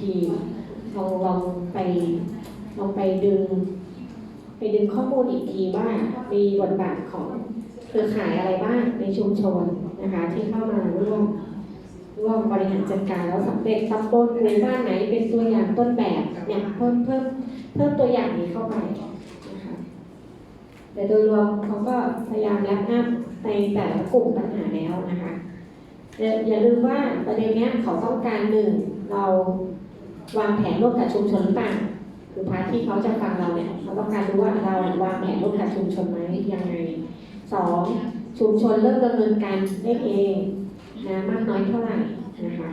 ทีมลองลองไปลองไปดึง ไปดึงข้อมูลอีกทีว่ามีบทบาทของเครือข่ายอะไรบ้างในชุมชนนะคะที่เข้ามาร่วมร่วมบริหารจัดการแล้วสำเร็จตำบลหมู่บ้านไหนเป็นตัวอย่างต้นแบบเนี่ยเพิ่มเพิ่มเพิ่มตัวอย่างนี้เข้าไปนะคะแต่โดยรวมเขาก็พยายามแลกอัพในแต่ละกลุ่มปัญหาแล้วนะคะอย่าอย่าลืมว่าประเด็นเนี้ยเขาต้องการหนึ่งเรา วางแผนร่วมกับชุมชนหรือเปล่าคือพาร์ทที่เขาจะฟังเราเนี่ยเขาต้องการรู้ว่าเราวางแผนร่วมกับชุมชนไหมยังไงสองชุมชนเริ่มดำเนินการได้เองนะมากน้อยเท่าไหร่นะคะ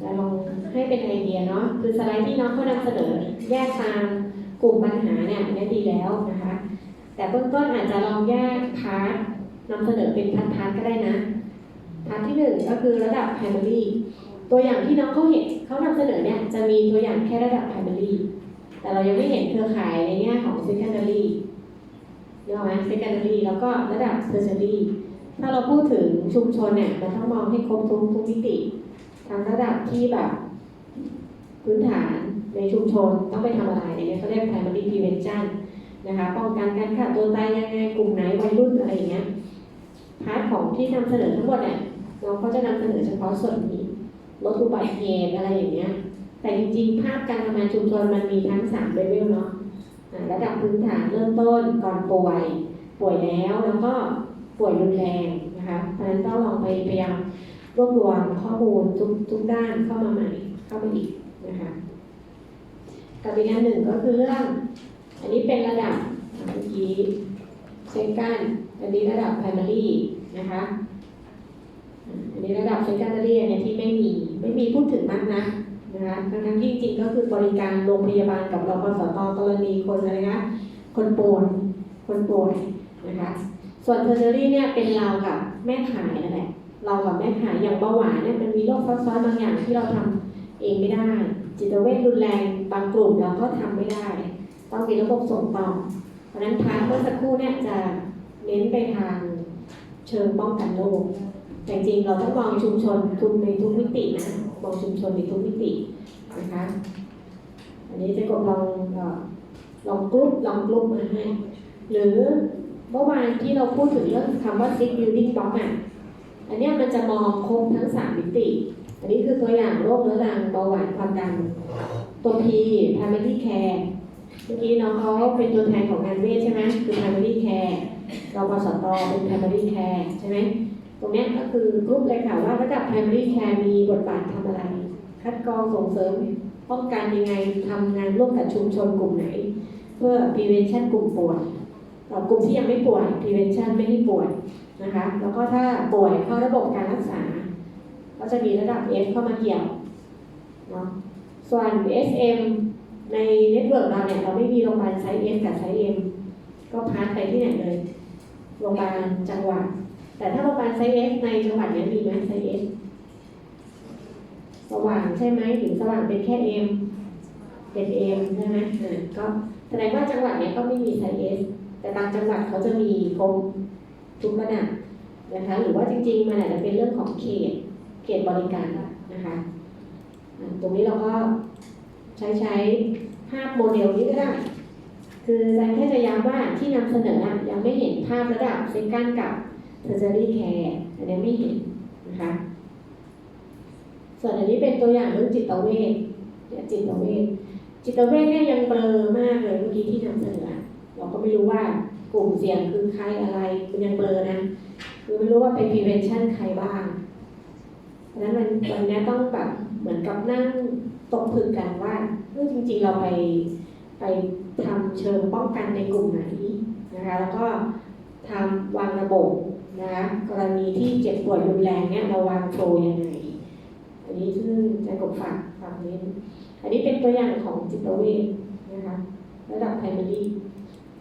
จะลองให้เป็นไอเดียเนาะคือสไลด์ที่น้องเขานำเสนอแยกตามกลุ่มปัญหาเนี่ยนนี้ดีแล้วนะคะ แต่เบื้องต้นอาจจะลองแยกพาร์ทนำเสนอเป็นพาร์ทๆก็ได้นะพาร์ทที่หนึ่งก็คือระดับ primary ตัวอย่างที่น้องเขาเห็นเขานำเสนอเนี่ยจะมีตัวอย่างแค่ระดับ primary แต่เรายังไม่เห็นเครือข่ายในแง่ของ secondary เรียกไหม secondary แล้วก็ระดับ tertiary ถ้าเราพูดถึงชุมชนเนี่ยมันต้องมองให้ครบทุกทุกมิติทั้งระดับที่แบบพื้นฐานในชุมชนต้องไปทำอะไรเนี่ยเขาเรียก primary prevention นะคะป้องกันการฆ่าตัวตายยังไงกลุ่มไหนวัยรุ่นอะไรอย่างเงี้ยพาร์ทของที่นำเสนอทั้งหมดเนี่ยเราก็จะนำเสนอเฉพาะส่วนนี้ ลดอุบัติเหตุอะไรอย่างเงี้ย แต่จริงๆ ภาพการทำงานชุมชนมันมีทั้งสามเลเวลเนาะระดับพื้นฐานเริ่มต้นก่อนป่วย ป่วยแล้วแล้วก็ป่วยรุนแรงนะคะเพราะฉะนั้นต้องลองไปพยายามรวบรวมข้อมูลทุกทุกด้านเข้ามาใหม่เข้ามาอีกนะคะกับอีกอันหนึ่งก็คือเรื่อง อันนี้เป็นระดับเมื่อกี้เซกันอันนี้ระดับ primary นะคะ อันนี้ระดับ secondary เนี่ยที่ไม่มีไม่มีพูดถึงมากนะนะคะทั้งที่จริงๆก็คือบริการโรงพยาบาลกับรพสตกรณีคนอะไรนะคนป่วยคนป่วยนะคะส่วน tertiary เนี่ยเป็นเรากับแม่ขายนั่นแหละเรากับแม่ขายอย่างเบาหวานเนี่ยมันมีโรคซับซ้อนบางอย่างที่เราทำเองไม่ได้ จิตเวชรุนแรงบางกลุ่มเราก็ทำไม่ได้ ต้องมีระบบส่งต่อ เพราะฉะนั้นทางเมื่อสักครู่เนี่ยจะเน้นไปทางเชิงป้องกันโรค แต่จริงๆเราต้องมองชุมชนทุกในทุกมิตินะมองชุมชนในทุกมิตินะคะ อันนี้จะกดลองเอ่อลองกรุ๊ปลองกรุ๊ปมาให้หรือเมื่อวานที่เราพูดถึงเรื่องคำว่า six building block อะอันนี้มันจะมองครบทั้งสามมิติ อันนี้คือตัวอย่างโรคเรื้อรังเบาหวานความดัน ตัว P primary care เมื่อกี้น้องเขาเป็นตัวแทนของงานเวชใช่ไหมคือ primary care เราปสตเป็น primary care ใช่ไหม ตรงนี้ก็คือกรุ๊ปเลยค่ะว่าระดับ primary care มีบทบาททำอะไร คัดกรองส่งเสริมป้องกันยังไงทำงานร่วมกับชุมชนกลุ่มไหน เพื่อ prevention กลุ่มป่วยกลุ่มที่ยังไม่ป่วย prevention ไม่ให้ป่วยนะคะแล้วก็ถ้าป่วยเข้าระบบการรักษา ก็จะมีระดับ S เข้ามาเกี่ยวเนาะส่วน SM ในเน็ตเวิร์กเราเนี่ยเราไม่มีโรงพยาบาลไซส์ S กับไซส์ M ก็พาร์ทไปที่ไหนเลย โรงพยาบาลจังหวัด แต่ถ้าโรงพยาบาลไซเอสในจังหวัดนี้มีไหมไซเอสสว่างใช่ไหมหรือสว่างเป็นแค่เอ็มเป็นเอ็มใช่ไหมก็แสดงว่าจังหวัดนี้ก็ไม่มีไซเอสแต่บางจังหวัดเขาจะมีครบทุกระดับนะคะหรือว่าจริงๆมันอาจจะเป็นเรื่องของเขตเขตบริการนะคะตรงนี้เราก็ใช้ใช้ภาพโมเดลนี้ก็ได้ คืออาจารย์แค่จะย้ำว่าที่นำเสนอยังไม่เห็นภาพระดับเซกันกับ tertiary care อันนี้ไม่เห็นนะคะส่วนอันนี้เป็นตัวอย่างเรื่องจิตเวชเนี่ยจิตเวชจิตเวชเนี่ยยังเบลอมากเลยเมื่อกี้ที่นำเสนอเราก็ไม่รู้ว่ากลุ่มเสี่ยงคือใครอะไรมันยังเบลอนะคือไม่รู้ว่าเป็น prevention ใครบ้างเพราะฉะนั้นวันวันนี้ต้องแบบเหมือนกับนั่งตกผลึกกันว่าเออจริง ๆ เราไปไปทำเชิงป้องกันในกลุ่มไหนนะคะแล้วก็ทำวางระบบ นะคะกรณีที่เจ็บป่วยรุนแรงเนี่ยเราวางโฟยังไง อันนี้ซึ่งจะกดฝากฝากเน้นอันนี้เป็นตัวอย่างของจิตเวชนะคะระดับ primary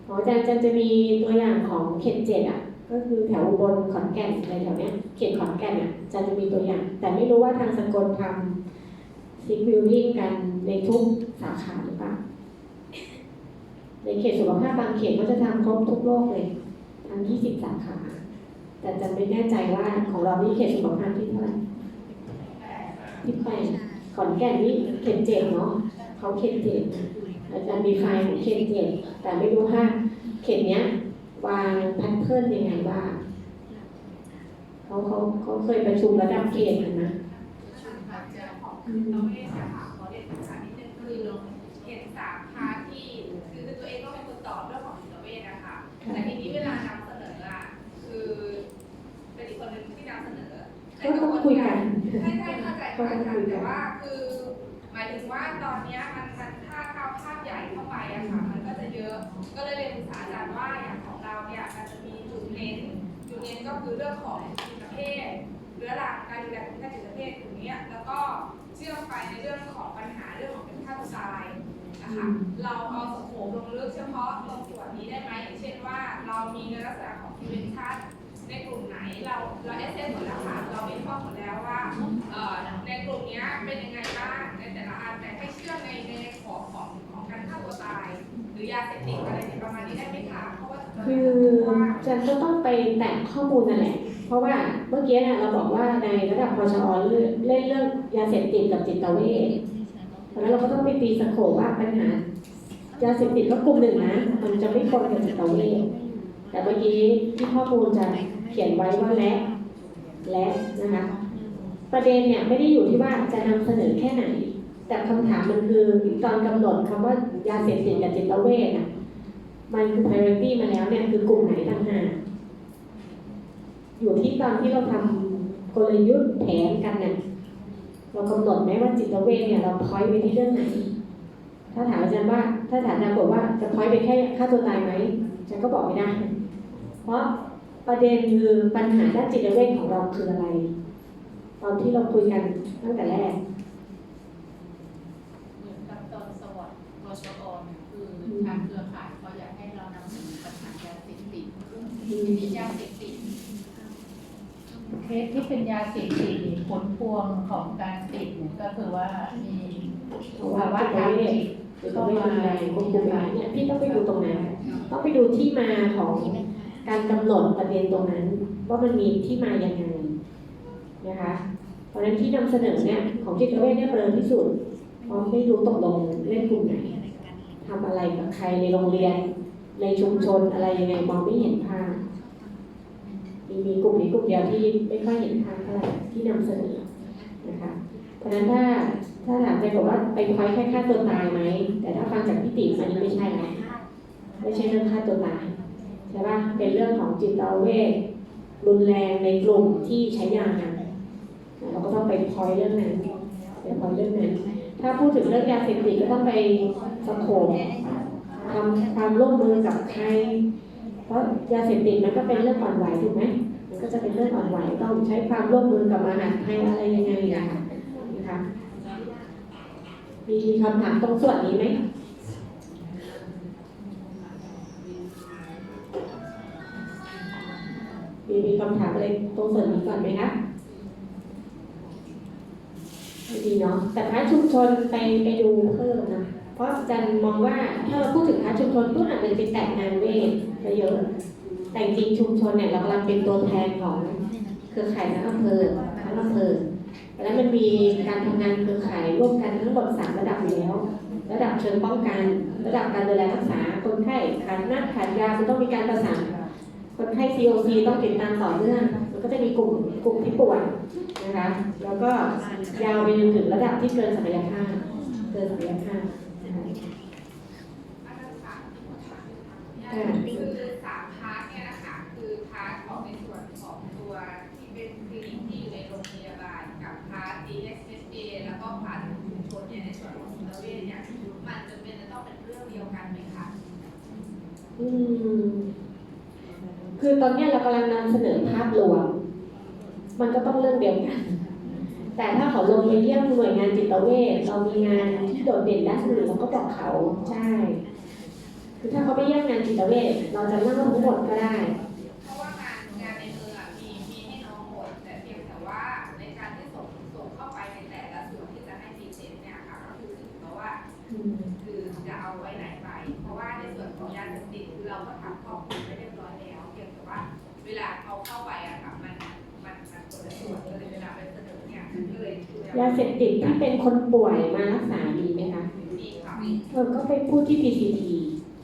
ของอาจารย์อาจารย์จะมีตัวอย่างของเขตเจ็ดอะก็คือแถวบนขอนแก่นอะไรแถวเนี้ยเขตขอนแก่นอะอาจารย์จะมีตัวอย่าง แต่ไม่รู้ว่าทางสกลทำซิกวิลลิ่งกันในทุกสาขาหรือเปล่าในเขตสุขภาพบางเขตก็จะทำครบทุกโรคเลยทั้ง 20 สาขา แต่จะไม่แน่ใจว่าของเรานี่เขตสุขภาพที่เท่าไหร่ที่แปดขอนแก่นนี่เขตเจ็ดเนาะเขาเขตเจ็ดอาจารย์มีไฟล์ของเขตเจ็ดแต่ไม่รู้ว่าเขตเนี้ยวางแพทเทิร์นยังไงบ้างเขาเขาเขาเคยประชุมระดับเขตกันนะอาจจะ ใช่ใช่เข้าใจค่ะอาจารย์แต่ว่าคือหมายถึงว่าตอนเนี้ยมันมันถ้าเข้าภาพใหญ่เข้าไปอะค่ะมันก็จะเยอะก็เลยเรียนปรึกษาอาจารย์ว่าอย่างของเราเนี่ยมันจะมีจุดเน้นจุดเน้นก็คือเรื่องของจิตเภทเรื้อรังการดูแลคุณค่าจิตเภทตรงนี้แล้วก็เชื่อมไปในเรื่องของปัญหาเรื่องของเป็นค่าตัวตายนะคะเราเอาสโคปลงลึกเฉพาะตรงส่วนนี้ได้ไหมอย่างเช่นว่าเรามีในลักษณะของ prevention ในกลุ่มไหนเราเราเอเซนหมดแล้วค่ะเราวิเคราะห์หมดแล้วว่าเอ่อในกลุ่มนี้เป็นยังไงบ้างในแต่ละอันแต่ให้เชื่อมในในของของของการฆ่าตัวตาย หรือยาเสพติดอะไรประมาณนี้ได้ไหมคะเพราะว่าคือจันก็ต้องไปแตะข้อมูลนั่นแหละ เพราะว่าเมื่อกี้น่ะเราบอกว่าในระดับพชอเล่นเรื่องยาเสพติดกับจิตเวชเพราะฉะนั้นเราก็ต้องไปตีสโคปว่าปัญหายาเสพติดก็กลุ่มหนึ่งนะ มันจะไม่ปนกับจิตเวชแต่เมื่อกี้ที่ข้อมูลจะ เขียนไว้ว่าและและนะคะ ประเด็นเนี่ยไม่ได้อยู่ที่ว่าจะนำเสนอแค่ไหน แต่คำถามมันคือตอนกำหนดคำว่ายาเสพติดกับจิตเวชน่ะมันคือ priority มาแล้วเนี่ยคือกลุ่มไหนต่างหากอยู่ที่ตอนที่เราทำกลยุทธ์แผนกันเนี่ยเรากำหนดไหมว่าจิตเวชเนี่ยเราพอยไปที่เรื่องไหน ถ้าถามอาจารย์ว่า ถ้าถามอาจารย์บอกว่าจะพอยไปแค่ฆ่าตัวตายไหมอาจารย์ก็บอกไม่ได้ เพราะ ประเด็นคือปัญหาด้านจิตเวชของเราคืออะไร ตอนที่เราคุยกันตั้งแต่แรกเหมือนกับตอนสวัสดิ์วชอเนี่ยคือทางเครือข่ายเขาอยากให้เรานำเสนอปัญหายาเสพติดทีนี้ยาเสพติดเคสที่เป็นยาเสพติดผลพวงของการติดเนี่ยก็คือว่ามีเพราะว่าจิตเวชจิตเวชรุนแรงควบคุมไม่ได้เนี่ยพี่ต้องไปดูตรงนั้นต้องไปดูที่มาของ การกำหนดประเด็นตรงนั้นว่ามันมีที่มาอยังไงนะคะ เพราะฉะนั้นที่นำเสนอเนี่ยของจิตเวชเนี่ยเบลอที่สุดเพราะไม่รู้ตกลงเล่นกลุ่มไหนทำอะไรกับใครในโรงเรียน ในชุมชนอะไรยังไงมองไม่เห็นภาพมีมีกลุ่มนี้กลุ่มเดียวที่ไม่ค่อยเห็นภาพเท่าไหร่ที่นำเสนอนะคะ เพราะฉะนั้นถ้าถ้าถามใจบอกว่าไปพอยแค่ฆ่าตัวตายไหมแต่ถ้าฟังจากพี่ติ๋มอันนี้ไม่ใช่นะไม่ใช่เรื่องฆ่าตัวตาย ช่ปะเป็นเรื่องของจิตเวชรุนแรงในกลุ่มที่ใช้ยากันเราก็ต้องไปพอยเรื่องนั้นไปพอยเรื่องนั้นถ้าพูดถึงเรื่องยาเสพติดก็ต้องไปสโคปทำความร่วมมือกับใครเพราะยาเสพติดมันก็เป็นเรื่องอ่อนไหวถูกไหมมันก็จะเป็นเรื่องอ่อนไหวต้องใช้ความร่วมมือกับมหาดไทยอะไรยังไงนะคะนะคะมีคำถามตรงส่วนนี้ไหม มีมีคำถามอะไรตรงส่วนนี้ก่อนไหมคะดีเนาะแต่พาร์ทชุมชนไปไปดูเพิ่มนะเพราะอาจันมองว่าถ้าเราพูดถึงพาร์ทชุมชนปุ๊บอาจจะไปแตะงานเวทซะเยอะแต่จริงชุมชนเนี่ยเรากำลังเป็นตัวแทนของเครือข่ายทั้งอำเภอทั้งอำเภอแล้วมันมีการทำงานเครือข่ายร่วมกันทั้งหมดสามระดับอยู่แล้ว ระดับเชิงป้องกัน ระดับการดูแลรักษาคนไข้ขาดน้ำขาดยามันต้องมีการประสาน คนไข้ COC ต้องติดตามต่อเนื่องมันก็จะมีกลุ่มกลุ่มที่ป่วยนะคะ แล้วก็ยาวไปจนถึงระดับที่เกินศักยภาพเกินศักยภาพนะค่ะคือสามพาร์ทเนี่ยนะคะคือพาร์ทของในส่วนของตัวที่เป็นคลินิกที่อยู่ในโรงพยาบาลกับพาร์ท DSSA แล้วก็พาร์ทชุมชนเนี่ยในส่วนของจิตเวชเนี่ยมันจะเป็นจะต้องเป็นเรื่องเดียวกันไหมคะอืม คือตอนนี้เรากำลังนำเสนอภาพรวม มันก็ต้องเรื่องเดียวกัน แต่ถ้าเขาลงไปเยี่ยมหน่วยงานจิตเวชเรามีงานที่โดดเด่นด้านอื่นเราก็บอกเขาใช่ คือถ้าเขาไปเยี่ยมงานจิตเวชเราจะเล่าทั้งหมดก็ได้ ยเวลาไปเสนอเนี่ยก็เลยคือยาเสพติดที่เป็นคนป่วยมารักษาดีไหมคะดีค่ะเออก็ไปพูดที่ PCT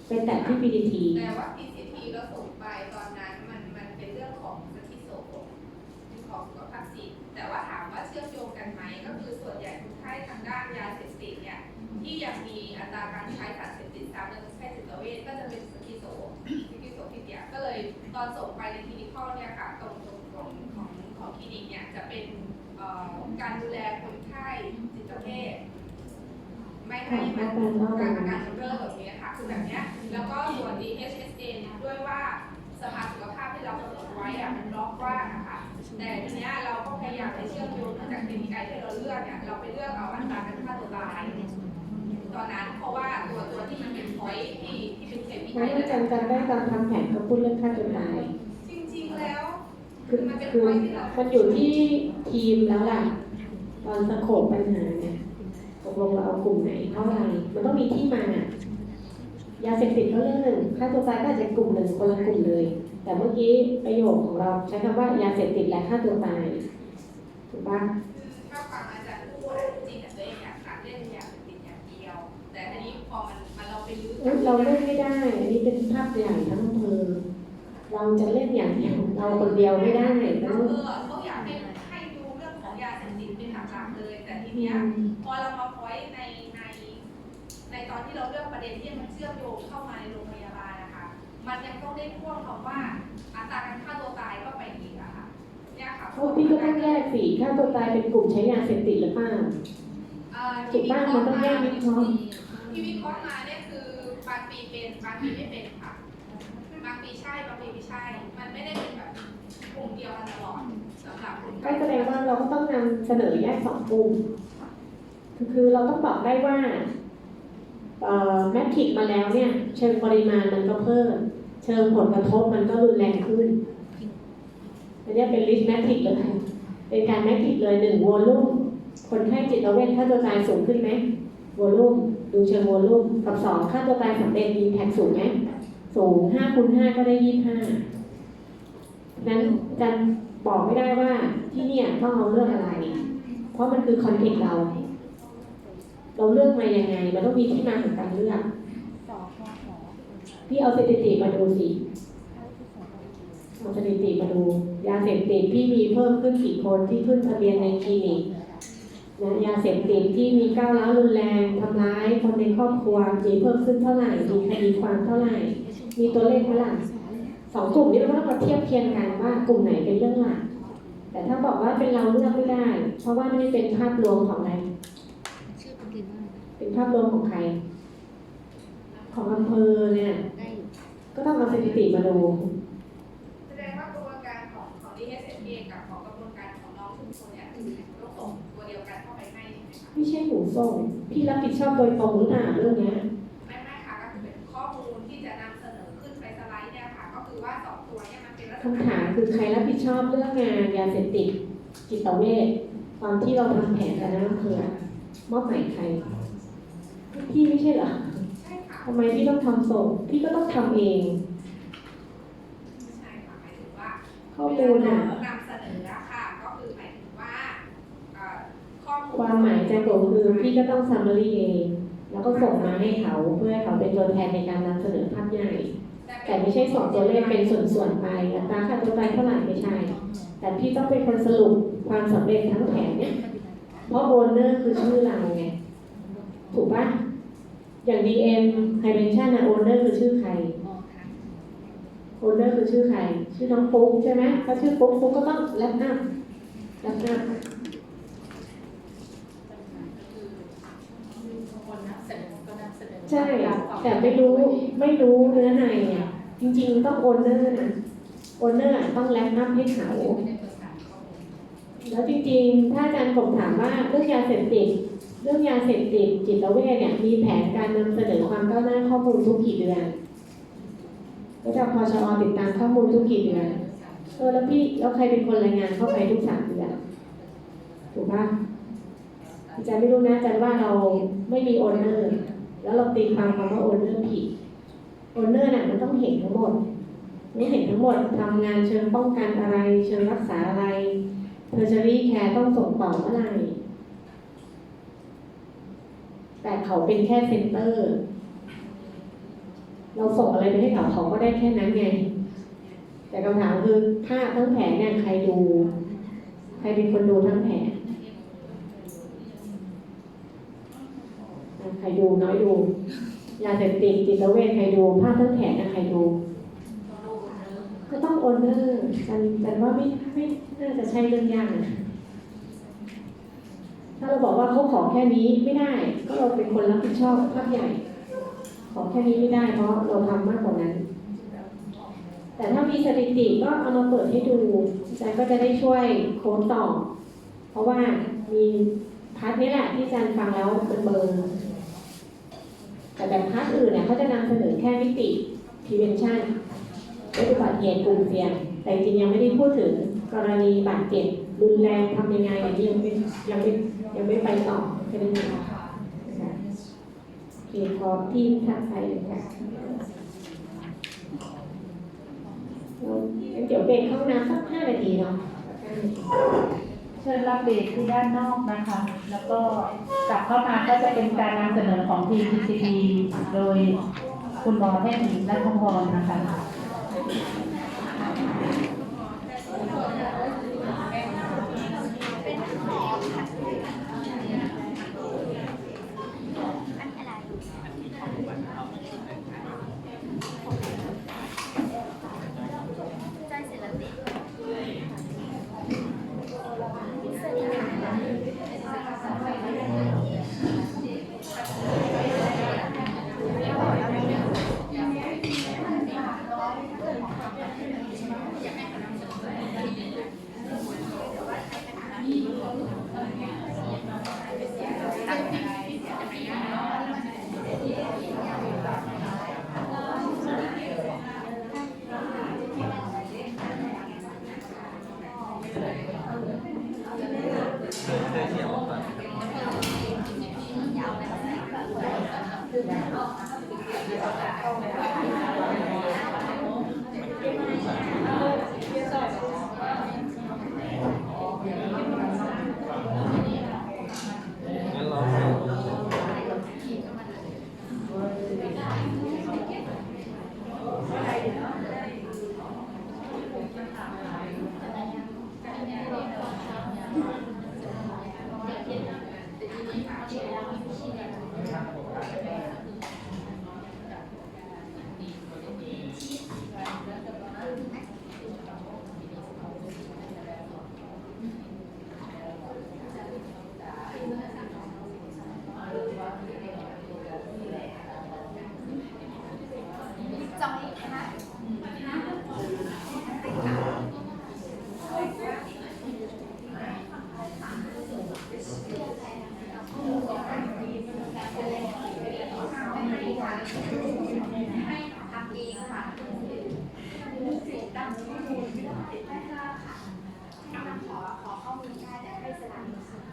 ไปแตะที่ PCT แต่ว่า PCT เราส่งไปตอนนั้นมันมันเป็นเรื่องของสถิโสของสุขภาพจิตแต่ว่าถามว่าเชื่อมโยงกันไหมก็คือส่วนใหญ่คนไข้ทางด้านยาเสพติดเนี่ยที่ยังมีอัตราการใช้สารเสพติดตามเรื่องแพทย์จิตเวชก็จะเป็นสถิโสสถิโสพิเดียก็เลยตอนส่งไปในคลินิคอลเนี่ยค่ะตรงตรงของของของคลินิกเนี่ยจะเป็นเอ่อ การดูแลคนไข้จิตเวชไม่ให้มันการอาการกำเริบแบบนี้ค่ะคือแบบนี้แล้วก็ส่วน DHSA ด้วยว่าสภาสุขภาพที่เรากำหนดไว้อะมันล็อกว่างอะคะแต่ทีนี้เราก็พยายามไปเชื่อมโยงเนื่องจากเป็นไกด์ที่เราเลือกเนี่ยเราไปเลือกเอาอัตราการฆ่าตัวตายตอนนั้นเพราะว่าตัวตัวที่มันเป็นพอยที่ที่เป็นเคมีเพราะว่าจำจำได้ตอนทำแผนก็พูดเรื่องฆ่าตัวตาย คือคือมันอยู่ที่ทีมแล้วล่ะ ตอนสโคปปัญหาเนี่ยตกลงเราเอากลุ่มไหนเท่าไหร่มันต้องมีที่มา ยาเสพติดก็เรื่องหนึ่งฆ่าตัวตายก็อาจจะกลุ่มหนึ่งคนละกลุ่มเลย แต่เมื่อกี้ประโยคของเราใช้คำว่ายาเสพติดและฆ่าตัวตายถูกปะคือถ้าฟังอาจารย์พูดอะจริงๆอะตัวเองอยากตัดเล่นอย่างติดอย่างเดียว แต่ทีนี้พอมันมันเราไปรู้เอ้ยเราเล่นไม่ได้ อันนี้เป็นภาพใหญ่ทั้งอำเภอ เราจะเล่นอย่างเดียวเราคนเดียวไม่ได้เอต้องอเขาอยากให้ให้ดูเรื่องของยาเสพติดเป็นหลักๆเลย แต่ทีเนี้ยพอเรามาพอยในในในตอนที่เราเลือกประเด็นที่มันเชื่อมโยงเข้ามาในโรงพยาบาลนะคะมันยังต้องได้พ่วงคำว่าอัตราการฆ่าตัวตายก็ไปอีกอะค่ะเนี่ยค่ะเพราะพี่ก็ต้องแยกสิฆ่าตัวตายเป็นกลุ่มใช้ยาเสพติดหรือเปล่าเอ่อถูกบ้างมันต้องแยกวิเคราะห์ที่วิเคราะห์มาเนี่ยคือบางปีเป็นบางปีไม่เป็นค่ะ บางปีใช่บางปีไม่ใช่ มันไม่ได้เป็นแบบกลุ่มเดียวกันตลอดสำหรับคนก็แสดงว่าเราก็ต้องนำเสนอแยกสองกลุ่มคือเราต้องบอกได้ว่าแมทริกมาแล้วเนี่ย เชิงปริมาณมันก็เพิ่ม เชิงผลกระทบมันก็รุนแรงขึ้นอันนี้เป็นลิสต์แมทริกเลยเป็นการแมทริกเลยหนึ่งวอลลุ่มคนไข้จิตเวชค่าตัวตายสูงขึ้นไหมวอลลุ่มดูเชิงวอลลุ่มกับสองค่าตัวตายสำเร็จมีแท็กสูงไหม สูงห้าคูณห้าก็ได้ยี่ห้านั้นจันบอกไม่ได้ว่าที่เนี่ยต้องเอาเรื่องอะไร เพราะมันคือคอนเทกต์เรา เราเลือกมายังไง มันต้องมีที่มาของการเลือก พี่เอาสถิติมาดูสิเอาสถิติมาดู ยาเสพติดที่มีเพิ่มขึ้นกี่คนที่ขึ้นทะเบียนในคลินิกนะยาเสพติดที่มีก้าวร้าวรุนแรงทำร้ายคนในครอบครัวมีเพิ่มขึ้นเท่าไหร่มีคดีความเท่าไหร่ มีตัวเลขเท่าไหร่สองกลุ่มนี้เราก็ต้องมาเทียบเคียงกันว่ากลุ่มไหนเป็นเรื่องหลัก แต่ถ้าบอกว่าเป็นเราเลือกไม่ได้ เพราะว่าไม่ได้เป็นภาพรวมของอะไรชื่อคนอื่นว่าอะไรนะเป็นภาพรวมของใคร ของอำเภอเนี่ยได้อยู่ก็ต้องเอาสถิติมาดูแสดงว่ากระบวนการของของ DHSA กับของกระบวนการของน้องชุมชนเนี่ยคือต้องส่งตัวเดียวกันเข้าไปให้ใช่ไหมคะไม่ใช่หมูส่งพี่รับผิดชอบโดยตรงหรือเปล่าเรื่องเนี้ย คำณะถามคือใครรับผิดชอบเรื่องงานยาเสพติดจิตเวชตอนที่เราทำแผนกันนะอำเภอมอบหมายใครพี่ไม่ใช่เหรอใช่ค่ะทำไมพี่ต้องทำส่งพี่ก็ต้องทำเองไม่ใช่ค่ะหมายถึงว่าข้อมูลเวอะลาเรานำเสนออะค่ะก็คือหมายถึงว่าเอ่อข้อมูลความหมายใจผมคือพี่ก็ต้องซัมมารีเองแล้วก็ส่งมาให้เขาเพื่อให้เขาเป็นตัวแทนในการนำเสนอภาพใหญ่ แต่ไม่ใช่ส่งตัวเลขเป็นส่วนๆไปอัตราค่าตัวตายเท่าไหร่ไม่ใช่ แต่พี่ต้องเป็นคนสรุปความสำเร็จทั้งแผนเนี่ยเพราะโอนเนอร์คือชื่อเราไงถูกปะอย่าง DM h i m e n t i o n นะโอนเนอร์คือชื่อใครโอนเนอร์คือชื่อใคร ชื่อน้องปุ๊กใช่ไหมถ้าชื่อปุ๊กปุ๊กก็ต้องแลปอัพแลปอัพ ปัญหาก็คือคนนำเสนอก็นำเสนอ ใช่ แต่ไม่รู้ไม่รู้เนื้อในอะจริงๆต้องโอนเนอร์นะโอนเนอร์ต้องแลปอัพให้เขาไม่ได้ประสาแล้วจริงๆ ถ้าอาจารย์ผมถามว่าเรื่องยาเสพติดเรื่องยาเสพติดจิตเวชเนี่ยมีแผนการนำเสนอความก้าวหน้าข้อมูลทุกกี่เดือนก็จะพอชอติดตามข้อมูลทุกกี่เดือนเออแล้วพี่แล้วใครเป็นคนรายงานเข้าไปทุกสามเดือนถูกปะอาจารย์ไม่รู้นะอาจารย์ว่าเราไม่มีโอนเนอร์ แล้วเราตีความคำว่าโอนเนอร์ผิดโอนเนอร์น่ะมันต้องเห็นทั้งหมดไม่เห็นทั้งหมดทำงานเชิงป้องกันอะไร เชิงรักษาอะไรเทอร์เชอรี่แคร์ต้องส่งต่อเมื่อไหร่แต่เขาเป็นแค่เซนเตอร์ เราส่งอะไรไปให้เขาเขาก็ได้แค่นั้นไง แต่คำถามคือถ้าทั้งแผนเนี่ยใครดู ใครเป็นคนดูทั้งแผนอะ ใครดูน้อยดูยาเสพติดจิตเวชใครดูภาพทั้งแผนนะใครดู ก็ต้องโอนเนอร์กันแต่ว่าไม่ไม่น่าจะใช่เรื่องยากนะถ้าเราบอกว่าเขาขอแค่นี้ไม่ได้ ก็เราเป็นคนรับผิดชอบภาพใหญ่ ขอแค่นี้ไม่ได้เพราะเราทำมากกว่านั้น แต่ถ้ามีสถิติก็เอามาเปิดให้ดูจารก็จะได้ช่วยโค้ดต่อ เพราะว่ามีพาร์ทนี้แหละที่จารย์ฟังแล้วเป็นเบอร์ แต่แบบพาร์ทอื่นเนี่ยเขาจะนำเสนอแค่มิติ prevention ลดอุบัติเหตุกลุ่มเสี่ยง แต่จริงยังไม่ได้พูดถึงกรณีบาดเจ็บรุนแรงทำยังไงอันนี้ยังไม่ยังไม่ยังไม่ไปต่อแค่นั้นเองนะคะโอเคพอที่ถัดไปเลยค่ะเดี๋ยวเบรกเข้าห้องน้ำสักห้านาทีเนาะ เชิญรับเบรกที่ด้านนอกนะคะ แล้วก็กลับเข้ามาก็จะเป็นการนำเสนอของทีม PCP โดยคุณหมอแพทย์หญิงรัตพรนะคะ ขอขอข้อมูลได้แต่ให้สถานี